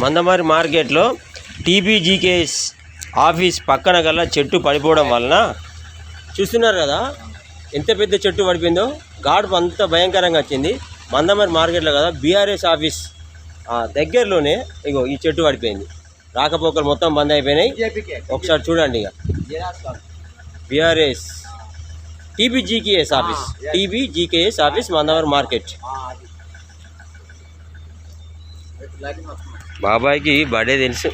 మందమారి మార్కెట్లో TBGKS office పక్కన గల చెట్టు పడిపోవడం వలన చూస్తున్నారు కదా ఎంత పెద్ద చెట్టు పడిపోయిందో. గాడుపు అంత భయంకరంగా వచ్చింది. మందమారి మార్కెట్లో కదా బీఆర్ఎస్ ఆఫీస్ దగ్గరలోనే ఇగో ఈ చెట్టు పడిపోయింది. రాకపోకలు మొత్తం బంద్ అయిపోయినాయి. ఒకసారి చూడండి ఇక BRS TBGKS office TBGKS office Mandamarri market. బాబాయ్కి బర్త్డే తెలుసు.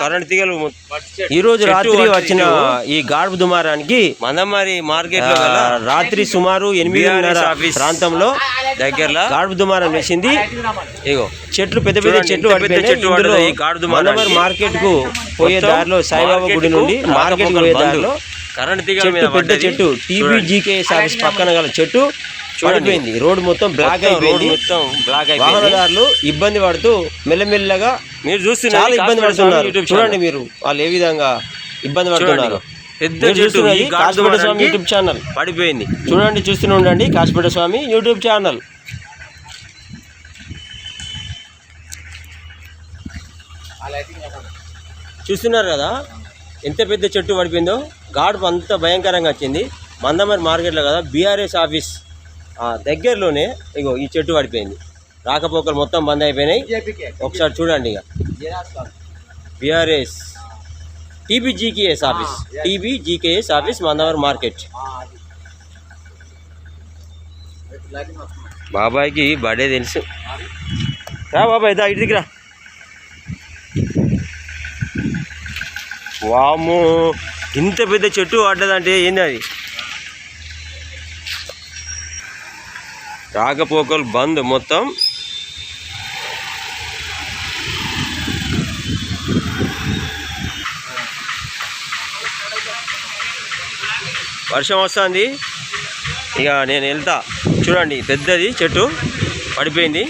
కరెంట్ తీగలు ఈ రోజు రాత్రి వచ్చిన ఈ గాడుపు దుమారానికి మందమారి మార్కెట్ రాత్రి సుమారు ఎనిమిదిన్నర ప్రాంతంలో దగ్గరలో? గాడుపు దుమారం వేసింది. ఇగో చెట్లు పెద్ద పెద్ద చెట్లు. ఇందులో మందమారి మార్కెట్కు పోయే దారిలో సాయిబాబా గుడి నుండి మార్కెట్ పోయే దారిలో కరెంట్ చెట్టు పెద్ద చెట్టు. టీబీజీకే ఆఫీస్ పక్కన గల చెట్టు పడిపోయింది. రోడ్ మొత్తం బ్లాక్ అయిపోయింది. మొత్తం బ్లాక్ అయిపోయింది. వాహనదారులు ఇబ్బంది పడుతూ మెల్లమెల్లగా మీరు చూస్తున్నారు చాలా ఇబ్బంది పడుతున్నారు. యూట్యూబ్ చూడండి మీరు వాళ్ళు ఏ విధంగా ఇబ్బంది పడుతున్నారు. పెద్ద చూస్తున్నది కాసిపేట స్వామి యూట్యూబ్ ఛానల్. పడిపోయింది. చూడండి చూస్తూనే ఉండండి. Kasipeta Swamy YouTube channel. చూస్తున్నారు కదా? ఎంత పెద్ద చెట్టు పడిపోయిందో గాడుపు అంత భయంకరంగా వచ్చింది. మందమరి మార్కెట్లో కదా బీఆర్ఎస్ ఆఫీస్ దగ్గరలోనే ఇగో ఈ చెట్టు పడిపోయింది. రాకపోకలు మొత్తం బంద్ అయిపోయినాయి. ఒకసారి చూడండి ఇక BRS TBGKS office TBGKS office Mandamarri market. బాబాయ్కి బర్త్డే తెలుసు. రా బాబాయ్ దా ఇటు దగ్గర వాము ఇంత పెద్ద చెట్టు పడ్డదంటే ఏంది అది? రాకపోకలు బంద్ మొత్తం. వర్షం వస్తుంది. ఇక నేను వెళ్తా. చూడండి పెద్దది చెట్టు పడిపోయింది.